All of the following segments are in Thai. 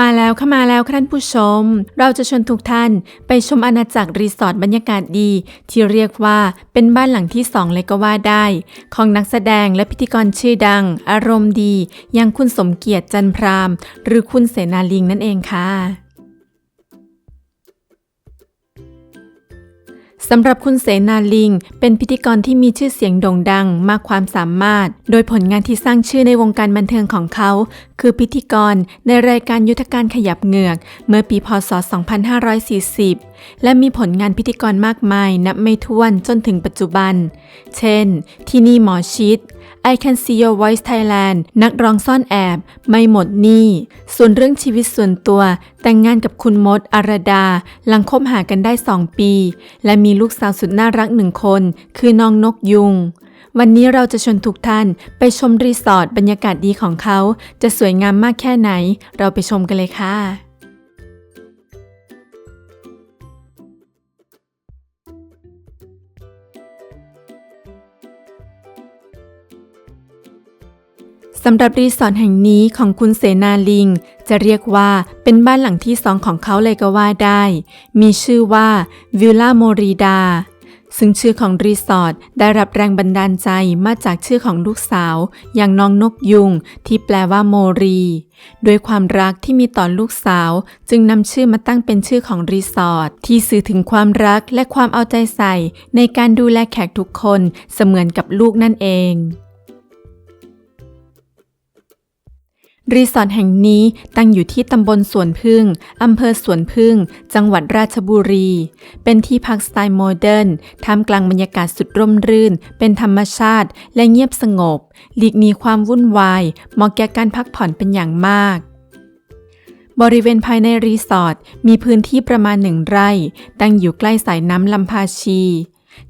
มาแล้วค่ะมาแล้วค่ะท่านผู้ชม เราจะชวนทุกท่านไปชมอาณาจักรรีสอร์ทบรรยากาศดี ที่เรียกว่าเป็นบ้านหลังที่สองเลยก็ว่าได้ ของนักแสดงและพิธีกรชื่อดัง อารมณ์ดีอย่างคุณสมเกียรติจันพรามหรือคุณเสนาลิงนั่นเองค่ะ สำหรับคุณเสนาลิง เป็นพิธีกรที่มีชื่อเสียงโด่งดังมากความสามารถ โดยผลงานที่สร้างชื่อในวงการบันเทิงของเขา คือพิธีกรในรายการยุทธการขยับเหงือก เมื่อปีพศ 2540 และมีผลงานพิธีกรมากมายนับไม่ถ้วนจนถึงปัจจุบัน เช่น ที่นี่หมอชิด I Can See Your Voice Thailand นักร้องซ่อนแอบ ไม่หมดหนี้ ส่วนเรื่องชีวิตส่วนตัว แต่งงานกับคุณมดอารดา หลังคบหากันได้ 2 ปี และมีลูกสาวสุดน่ารักหนึ่งคน คือน้องนกยุงวันนี้เราจะชวนทุกท่านไปชมรีสอร์ทบรรยากาศดีของเขา จะสวยงามมากแค่ไหน เราไปชมกันเลยค่ะ สำหรับรีสอร์ทแห่งนี้ของคุณเสนาลิง จะเรียกว่าเป็นบ้านหลังที่สองของเขาเลยก็ว่าได้ มีชื่อว่าวิลล่าโมรีดา ซึ่งชื่อของรีสอร์ทได้รับแรงบันดาลใจมาจากชื่อของลูกสาว อย่างน้องนกยุงที่แปลว่าโมรีด้วยความรักที่มีต่อลูกสาว จึงนำชื่อมาตั้งเป็นชื่อของรีสอร์ทที่สื่อถึงความรักและความเอาใจใส่ในการดูแลแขกทุกคนเสมือนกับลูกนั่นเอง รีสอร์ทแห่งนี้ตั้งอยู่ที่ตำบลสวนพึ่ง อำเภอสวนพึ่ง จังหวัดราชบุรี เป็นที่พักสไตล์โมเดิร์น ท่ามกลางบรรยากาศสุดร่มรื่น เป็นธรรมชาติ และเงียบสงบ หลีกหนีความวุ่นวาย เหมาะแก่การพักผ่อนเป็นอย่างมาก บริเวณภายในรีสอร์ทมีพื้นที่ประมาณหนึ่งไร่ ตั้งอยู่ใกล้สายน้ำลำพาชี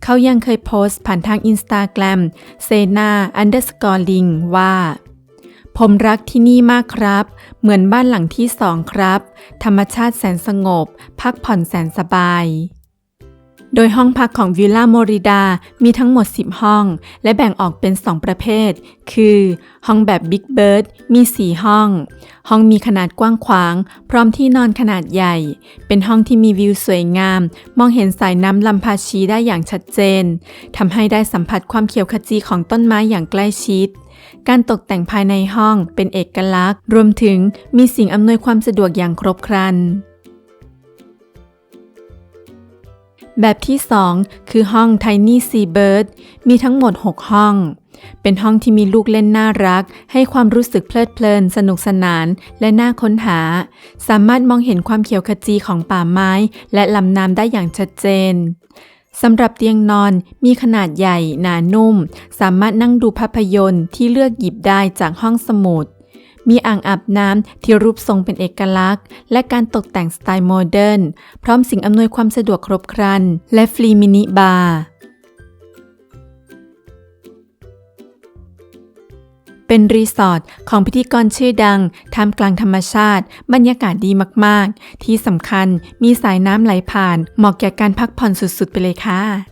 เขายังเคยโพสต์ผ่านทางอินสตาแกรมเซนาอันเดอร์สกอร์ลิงว่า ผมรักที่นี่มากครับ เหมือนบ้านหลังที่สองครับ ธรรมชาติแสนสงบ พักผ่อนแสนสบาย โดยห้องพักของวิลล่าโมริดา มีทั้งหมด 10 ห้อง และแบ่งออกเป็น 2 ประเภท คือ ห้องแบบบิ๊กเบิร์ดมี 4 ห้อง ห้องมีขนาดกว้างขวาง พร้อมที่นอนขนาดใหญ่ เป็นห้องที่มีวิวสวยงาม มองเห็นสายน้ำลำพาชีได้อย่างชัดเจนทำให้ได้สัมผัสความเขียวขจีของต้นไม้อย่างใกล้ชิดการตกแต่งภายในห้องเป็นเอกลักษณ์ รวมถึงมีสิ่งอำนวยความสะดวกอย่างครบครัน แบบที่ 2 คือห้อง Tiny Sea Bird มีทั้งหมด 6 ห้อง เป็นห้องที่มีลูกเล่นน่ารัก ให้ความรู้สึกเพลิดเพลิน สนุกสนาน และน่าค้นหา สามารถมองเห็นความเขียวขจีของป่าไม้ และลำน้ำได้อย่างชัดเจนสำหรับเตียงนอนมีขนาดใหญ่ หนานุ่ม สามารถนั่งดูภาพยนตร์ที่เลือกหยิบได้จากห้องสมุด มีอ่างอาบน้ำที่รูปทรงเป็นเอกลักษณ์ และการตกแต่งสไตล์โมเดิร์นพร้อมสิ่งอำนวยความสะดวกครบครัน และฟรีมินิบาร์เป็นรีสอร์ทของพิธีกรชื่อดังท่ามกลางธรรมชาติ บรรยากาศดีมาก ๆ ที่สำคัญมีสายน้ำไหลผ่าน เหมาะแก่การพักผ่อนสุด ๆ ไปเลยค่ะ